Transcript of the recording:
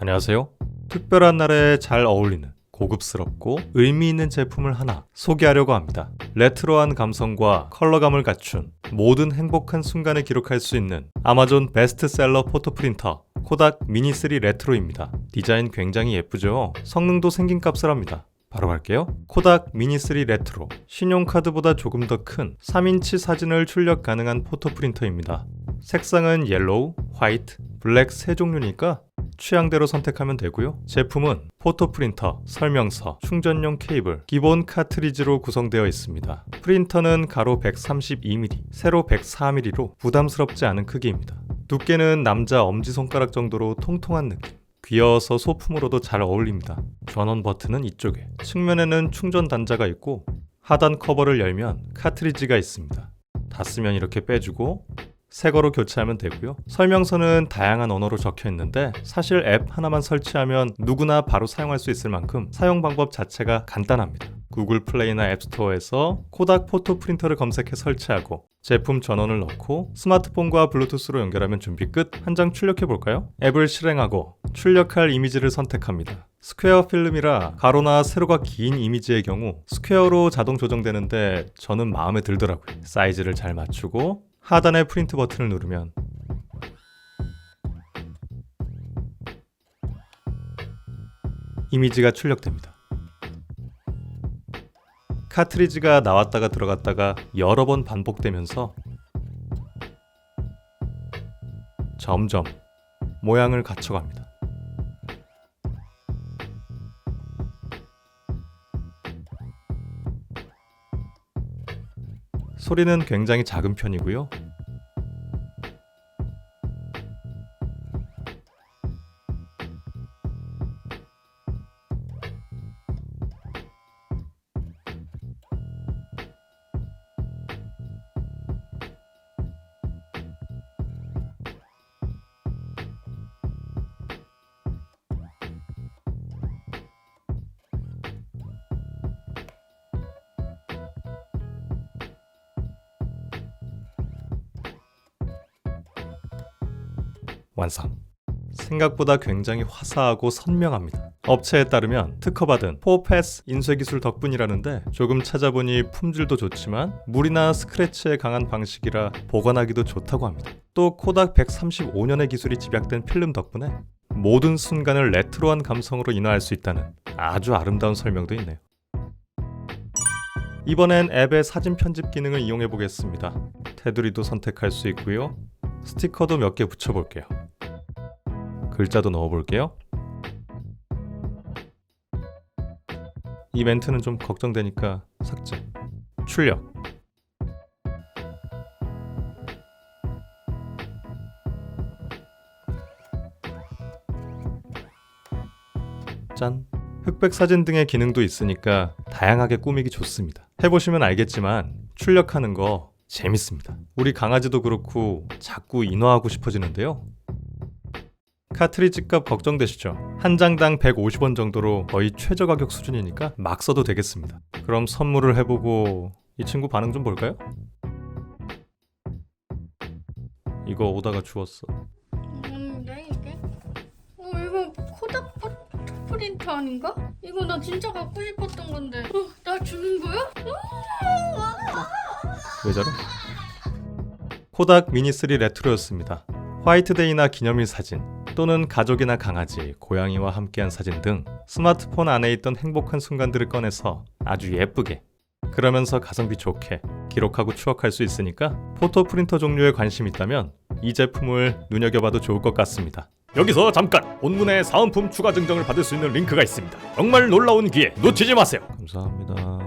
안녕하세요. 특별한 날에 잘 어울리는 고급스럽고 의미 있는 제품을 하나 소개하려고 합니다. 레트로한 감성과 컬러감을 갖춘 모든 행복한 순간을 기록할 수 있는 아마존 베스트셀러 포토 프린터 코닥 미니3 레트로입니다. 디자인 굉장히 예쁘죠? 성능도 생긴 값을 합니다. 바로 갈게요. 코닥 미니3 레트로. 신용카드보다 조금 더 큰 3인치 사진을 출력 가능한 포토 프린터입니다. 색상은 옐로우, 화이트, 블랙 세 종류니까 취향대로 선택하면 되고요. 제품은 포토 프린터, 설명서, 충전용 케이블, 기본 카트리지로 구성되어 있습니다. 프린터는 가로 132mm, 세로 104mm로 부담스럽지 않은 크기입니다. 두께는 남자 엄지손가락 정도로 통통한 느낌. 귀여워서 소품으로도 잘 어울립니다. 전원 버튼은 이쪽에. 측면에는 충전 단자가 있고 하단 커버를 열면 카트리지가 있습니다. 닫으면 이렇게 빼주고 새 거로 교체하면 되고요. 설명서는 다양한 언어로 적혀 있는데 사실 앱 하나만 설치하면 누구나 바로 사용할 수 있을 만큼 사용 방법 자체가 간단합니다. 구글 플레이나 앱스토어에서 코닥 포토 프린터를 검색해 설치하고 제품 전원을 넣고 스마트폰과 블루투스로 연결하면 준비 끝. 한 장 출력해 볼까요? 앱을 실행하고 출력할 이미지를 선택합니다. 스퀘어 필름이라 가로나 세로가 긴 이미지의 경우 스퀘어로 자동 조정되는데 저는 마음에 들더라고요. 사이즈를 잘 맞추고 하단의 프린트 버튼을 누르면 이미지가 출력됩니다. 카트리지가 나왔다가 들어갔다가 여러 번 반복되면서 점점 모양을 갖춰갑니다. 소리는 굉장히 작은 편이고요. 완성. 생각보다 굉장히 화사하고 선명합니다. 업체에 따르면 특허받은 4패스 인쇄 기술 덕분이라는데 조금 찾아보니 품질도 좋지만 물이나 스크래치에 강한 방식이라 보관하기도 좋다고 합니다. 또 코닥 135년의 기술이 집약된 필름 덕분에 모든 순간을 레트로한 감성으로 인화할 수 있다는 아주 아름다운 설명도 있네요. 이번엔 앱의 사진 편집 기능을 이용해 보겠습니다. 테두리도 선택할 수 있고요. 스티커도 몇 개 붙여볼게요. 글자도 넣어볼게요. 이 멘트는 좀 걱정되니까 삭제. 출력. 짠. 흑백 사진 등의 기능도 있으니까 다양하게 꾸미기 좋습니다. 해보시면 알겠지만 출력하는 거 재밌습니다. 우리 강아지도 그렇고 자꾸 인화하고 싶어지는데요. 카트리지 값 걱정되시죠? 한 장당 150원 정도로 거의 최저 가격 수준이니까 막 써도 되겠습니다. 그럼 선물을 해보고 이 친구 반응 좀 볼까요? 이거 오다가 주웠어. 뭔데 이게? 어 이거 코닥 포 프린터 아닌가? 이거 나 진짜 갖고 싶었던 건데. 어, 나 주는 거야? 왜 저래? 코닥 미니3 레트로였습니다. 화이트데이나 기념일 사진 또는 가족이나 강아지, 고양이와 함께한 사진 등 스마트폰 안에 있던 행복한 순간들을 꺼내서 아주 예쁘게 그러면서 가성비 좋게 기록하고 추억할 수 있으니까 포토 프린터 종류에 관심 있다면 이 제품을 눈여겨봐도 좋을 것 같습니다. 여기서 잠깐 본문에 사은품 추가 증정을 받을 수 있는 링크가 있습니다. 정말 놀라운 기회 놓치지 마세요. 감사합니다.